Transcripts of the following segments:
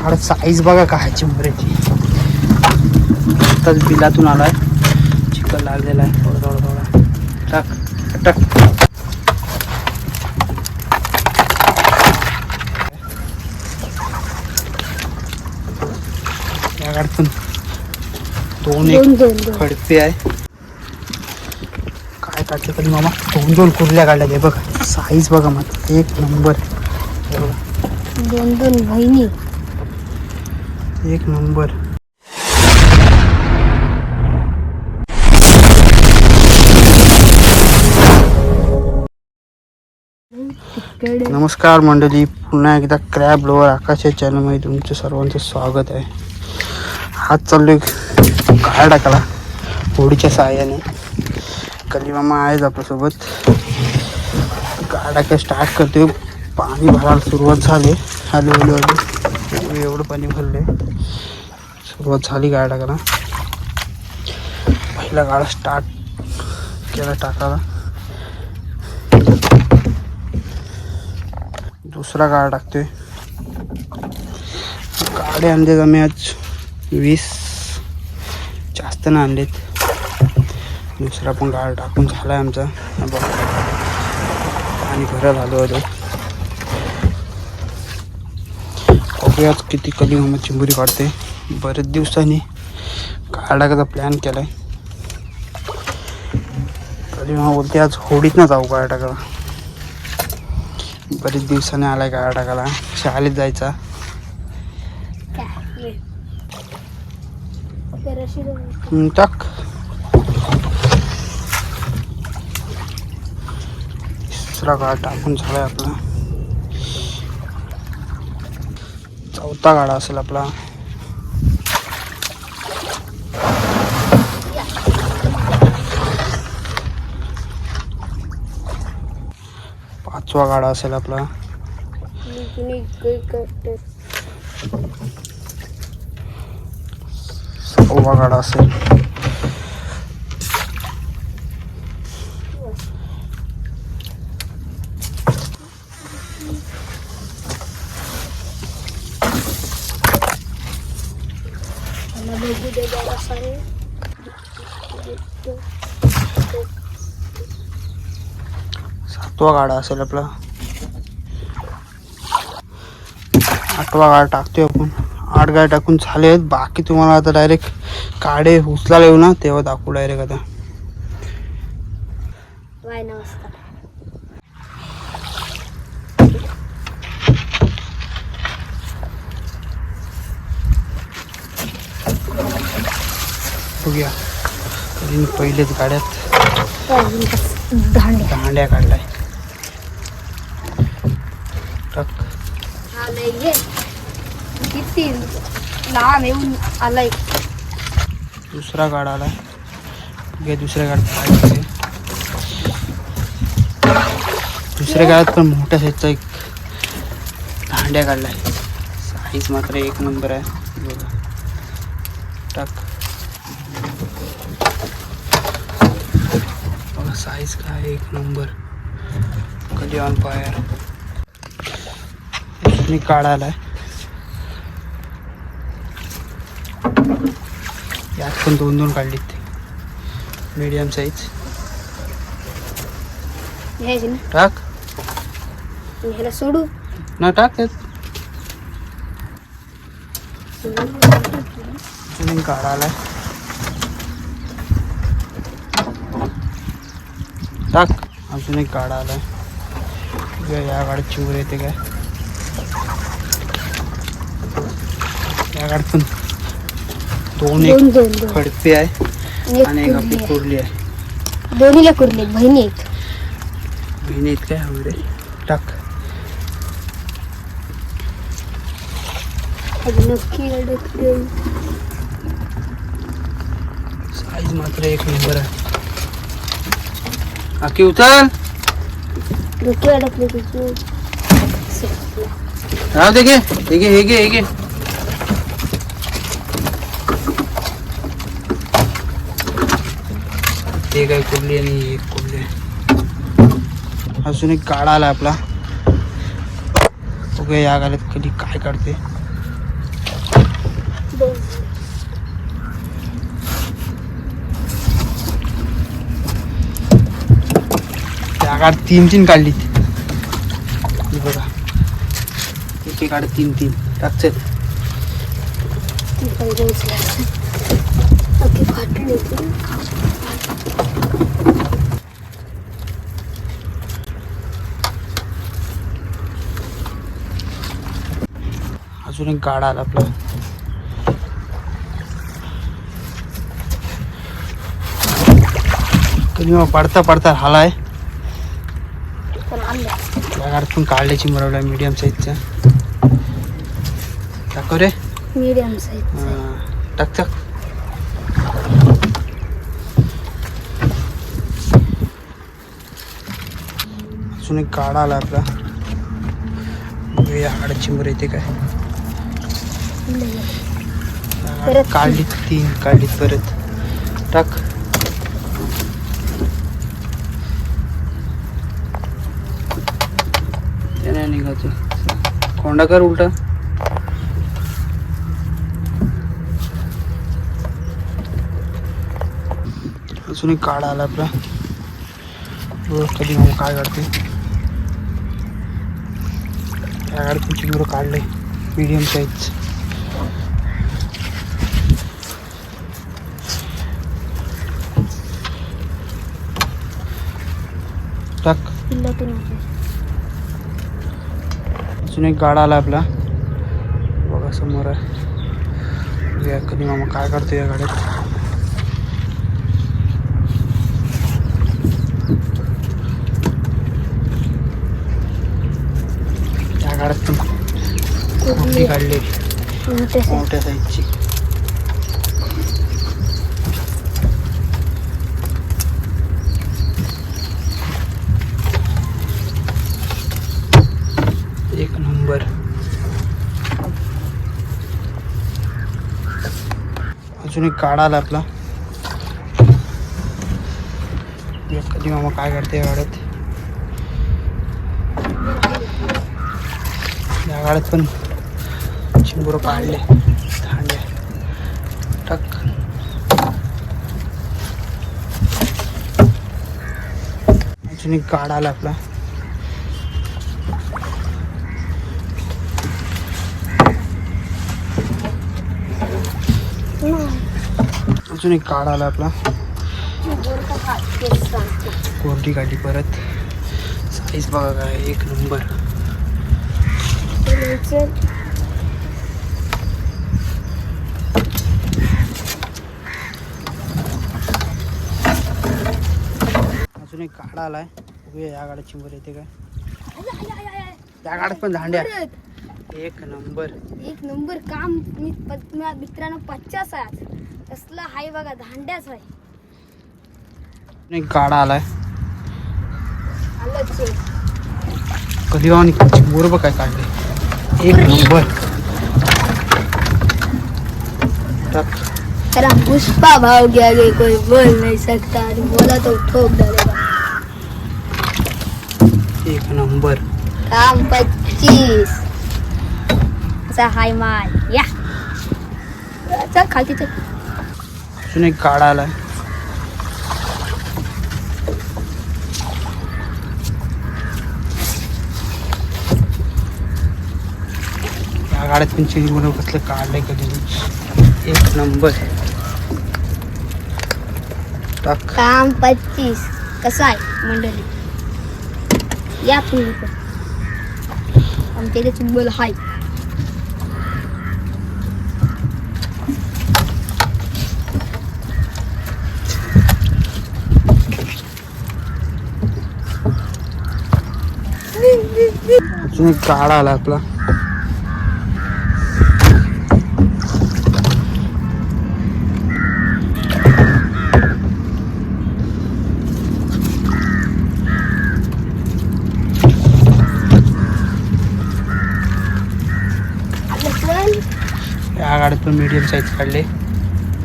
काढ साईज बघा काय चिंबऱ्याची आत्ताच बिलातून आलाय. चिकन लागलेला आहे. थोडा थोडा थोडा. टाक टाक. या गाडीतून दोन एक दोन दोन दोन. खडपे आहे. काय काढते कधी मामा? दोन दोन कुर्ल्या काढल्या बघा. साईज बघा मग एक नंबर दोन दोन बहिणी एक नंबर. नमस्कार मंडळी पुन्हा एकदा क्रॅब लोवर आकाशच्या चॅनलमध्ये तुमचं सर्वांचं स्वागत आहे. हात चाललो काय टाकला होडीच्या सहाय्याने कलिमामा आहेच आपल्यासोबत. काय टाका स्टार्ट करते पाणी भरायला सुरुवात झाली. हॅलो हॅलो हॅलो एवढं पाणी भरले सुरुवात झाली गाड्या टाकायला. पहिला गाडा स्टार्ट केला टाकायला. दुसरा गाडा टाकतोय. गाडे आणलेत आम्ही आज वीस. जास्त ना आणलेत. दुसरा पण गाड टाकून झाला आहे आमचा. आणि घरात आलो होतो बघूयात आज किती कली मग चिंबुरी काढते. बरेच दिवसांनी काढायचा प्लॅन केलाय. कली मग बोलते आज होडीतनं जाऊ गाडा टाकायला बरेच दिवसाने आलाय गाडा टाकायला शाळेत जायचा. टाक. तिसरा गाडा टाकून झालाय आपला. चौथा गाडा असेल आपला. पाचवा गाडा असेल आपला. सहावा गाडा असेल. सातवा गाडा असेल आपला. आठवा गाडा टाकतोय आपण. आठ गाड्या टाकून झाले आहेत बाकी तुम्हाला आता डायरेक्ट काडे उचलायला येऊ ना तेव्हा दाखवू डायरेक्ट आता. बघूया. तरी मी पहिलेच गाड्यात दांड्या काढलाय. किती? लहान येऊन आलाय. दुसरा गाडा आलाय. बघूया दुसऱ्या काय होतंय. दुसऱ्या गाड्यात पण मोठ्या साईजचा एक दांड्या काढलाय. साईज मात्र एक नंबर आहे. बघा टाक. साईज काय एक नंबर कधी ऑन फायर मी काढायला यात पण दोन दोन काढलीत मीडियम साईज टाक. ह्याला सोडू? ना टाक त्यात. अजून एक गाडा आलाय टाक. अजून एक गाडा आलाय. बघूया या गाडीत चिवर येते काय. या गाडीत पण दोन एक दोन दोन दोन. खडपे आहे आणि एक आपली कुर्ली आहे. कुर्ली आहे. दोन्हीला कुर्ली आहेत, बहिणी आहेत. बहिणी इतकं आहे वगैरे टाक. अजून नक्की अडकले. साईज मात्र एक नंबर आहे. आकी उचल नक्की अडकले तुझी राहू दे घे हे घे हे घे हे घे ते काय कुर्ली आणि ही एक कुर्ली आहे. अजून एक गाडा आला आपला. बघूया या गाड्यात कधी काय काढते दोन काढ तीन तीन काढली. बघा बघा. एक गाड तीन तीन. टाकचे अजून एक गाडा आला आपला. पडता पडता हालाय. गाडीतून काढल्याची मरवला मीडियम साईजचा टाकव रे. मीडियम साईज टाक टाक. अजून एक गाडा आला आपला. बघूया गाडा चिंबर येते काय. काढली तीन काढली परत. टाक. ते कोंडा कर उलटा. अजून एक काढा आला आपला. कधी मग काय काढते. त्या गाडीतून चिंबर काढले मिडियम साईज टाक. पिल्लातून अजून एक गाडा आला आपला. बघा समोर आहे. कधी मामा काय करतो या गाड्यात या गाड्यात पण मोठी काढली मोठ्या साईजची एक नंबर अजून एक काढा आला आपला कधी मामा काय करते या गाड्यात? या गाड्यात पण चिंबुरं काढले थांडले टक. अजून एक गाडा आला आपला अजून एक काढ आला आपला. कोरडी गाडी परत? साईज बघा काय एक नंबर अजून एक गाडा आलाय. या गाड्यात चिंबर येते काय. त्या गाड्यात पण झांड्या एक नंबर एक नंबर काम मी मित्रांनो पचास आहे कसला हाय बघा धांड्याच आहे गाडा आलाय. कधी आणि चिंबोर बघ काय काढले एक नंबर. पुष्पा भाव के आगे कोई बोल नहीं सकता. और बोला तो ठोक डालेगा एक नंबर. काम पच्चीस. असा हाय माल या. चल खालती चल. अजून एक गाडा आलाय. या गाड्यात पण चिंबोर कसलं काढलंय कधी एक नंबर. टाक. काम पच्चीस. कसं आहे मंडळी? या तुम्ही आमच्या इथे चुंबल हाय अजून एक गाडा आला आपला. या गाड्यात पण मीडियम साईज काढले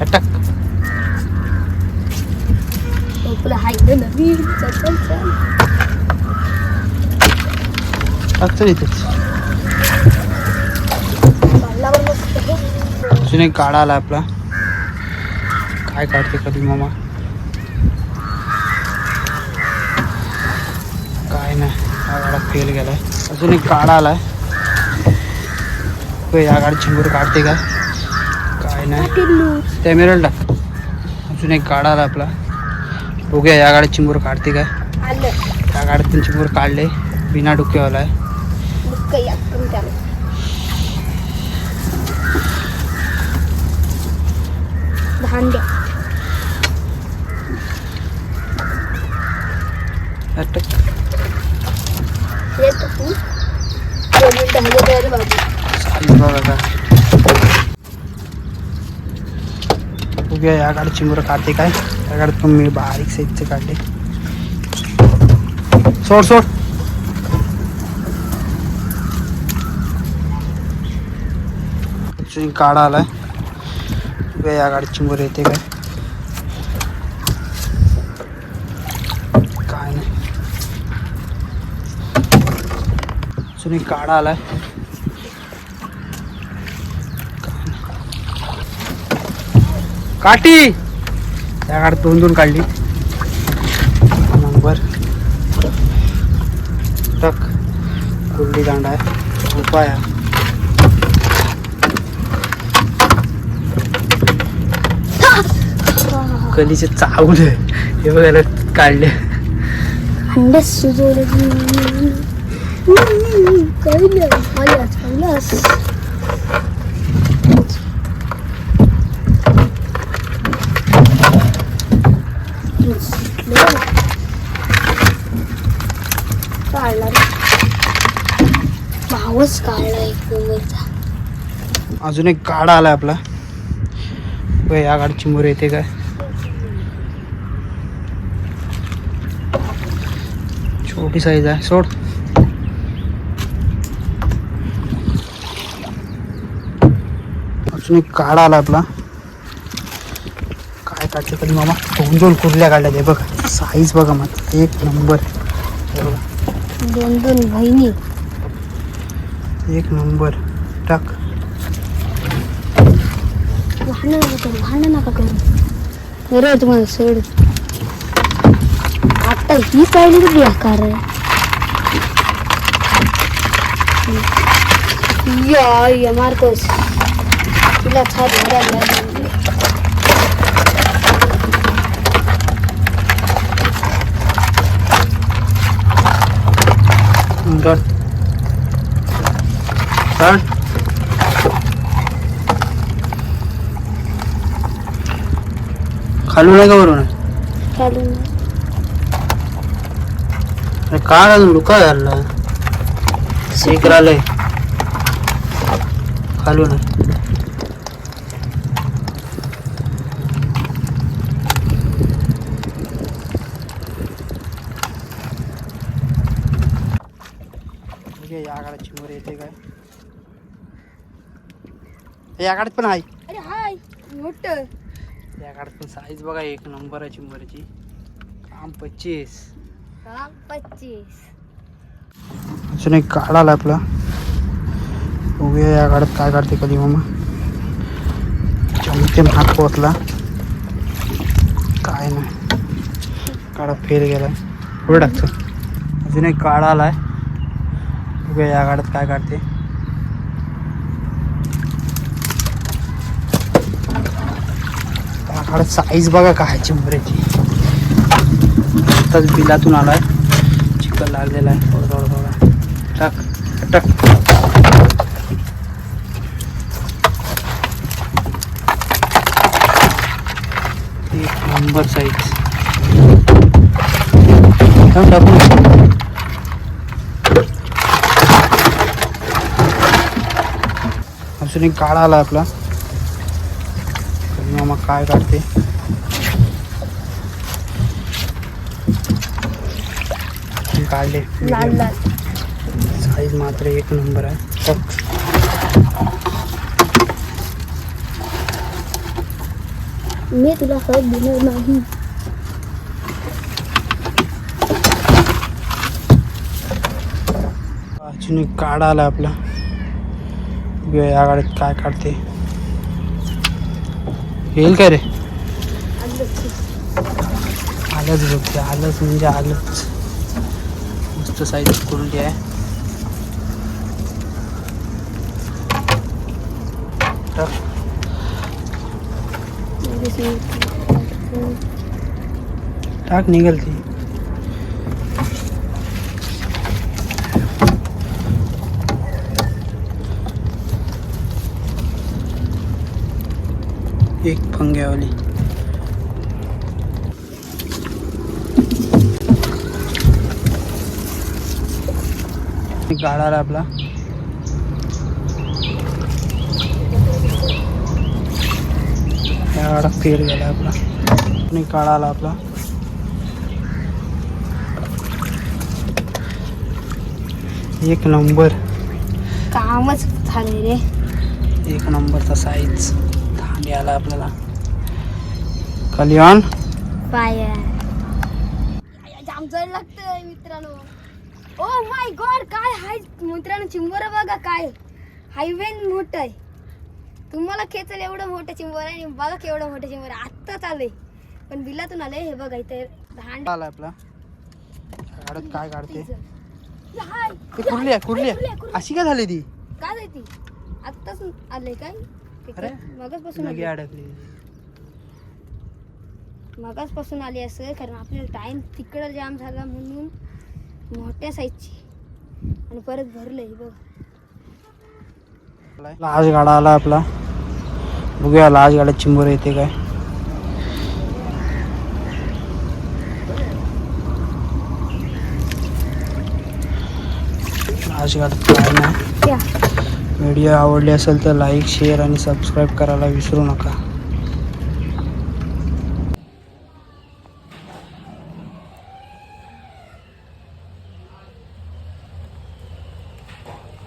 अटक आपलं हाय ना नवीन चल इथेच. एक गाडा आला आपला. काय काढते कधी मामा? काय नाही हा गाडा फेल गेलाय. अजून एक गाडा आलाय. या गाडी चिंबूर काढते काय काय नाही. त्या मिरल टाक. अजून एक गाडा आला आपला. बघूया या गाडीत चिंबूर काढते काय आलं. त्या गाडीत पण चिंबूर काढले. बिना डोक्यावाला आहे. याकून त्याला भांड्या अटक. येतो तू. दोन मिनिटं हवे द्यायला बाबू साईज बघा का बघूया या गाडीत चिंबूर काढते काय? या गाडीत पण मी बारीक साईजचे काढले. सोड सोड. अजून काढा आलाय बघूया या गाडीत चिंबूर येते काय काय नाही अजून एक काढा आलाय काठी या गाडीत दोन दोन काढली नंबर। टक गुल्ली दांडा आहे उपाय आहे कलीचे चावल हे बघायला काढले. काढला भावच काढला एक नंबरचा अजून एक गाडा आलाय आपला. या गाडी चिमूर येते काय? छोटी साईज आहे. सोड. अजून एक गाडा आला आपला. काय काढते कधी मामा? दोन दोन कुर्ल्या काढल्या ते बघ. साईज बघा मग एक नंबर. दोन दोन बहिणी. एक नंबर टाक. भांडण नका करू बरोबर तुम्हाला सोड आता ही पाहिली तर बेकार आहे या या मार्कोस तिला छात भरायला लागली. डन डन खालून आहे का वरून आहे खालून अरे काय अजून लुका झाला एक राहिलंय. खालून आहे. बघूया या गाड्यात चिमोर येते काय? या गाड्यात पण आहे. अरे हाय मोठ. या गाड्यात पण साईज बघा एक नंबर आहे चिंबरची काम पच्चीस. पच्चीस अजून एक गाडा आला आपला. उभ्या या गाड्यात काय काढते कधी मामा. जमतेम हात पोहोचला काय नाही. गाडा फेल गेला पुढे टाकतो अजून एक गाडा आलाय. उभ्या या गाड्यात काय काढते. या साईज बघा काय चिंबरेची आत्ताच बिलातून आलाय. चिकन लागलेला आहे. थोडं थोडं थोडं. टाक टाक. एक नंबर साईज टाकून अजून एक काळा आला आपला. मग मामा काय काढते? काढले लाल लाल. साईज मात्र एक नंबर आहे. मी तुला फरक दिलं नाही. अजून काढा आला आपला. या गाडीत काय काढते. येईल काय रे? आलं. आलंच बघ ते आलंच म्हणजे आलंच. मस्त साईज कुरली आहे टाक. टाक निघेल ती एक फंग्यावाली एक आला आपला. फेल गेला आपला. आणि काळा आला आपला. एक नंबर. कामच झाले रे. एक नंबरचा साईज. थांबी आला आपल्याला. कल्याण. पाय जाम जड लागतंय मित्रांनो. ओ माय गॉड काय हाय? मित्रांनो चिंबर बघा काय. हायवे मोठ आहे. तुम्हाला खेचल एवढं मोठं चिंबर आहे आणि बघा केवढं मोठं चिंबर. आत्ताच आलंय पण बिलातून आलंय हे बघा इथे. धांड आला आपला. गाड्यात काय काढते? ते कुठली आहे कुठली कुर्ली आहे. अशी काय झाली ती? काय जायती आत्ताच आलंय काय? अरे, नगी आलंय. अडकली. मगाचपासून आली असं कारण आपल्याला टाइम तिकडं जाम झाला म्हणून मोठ्या साईजची आणि परत भरलंय बघ. लाज गाडा आला आपला. बघूया लाज गाड्यात चिंबोर येते काय. लाज त्या व्हिडिओ आवडली असेल तर लाईक शेअर आणि सबस्क्राईब करायला विसरू नका.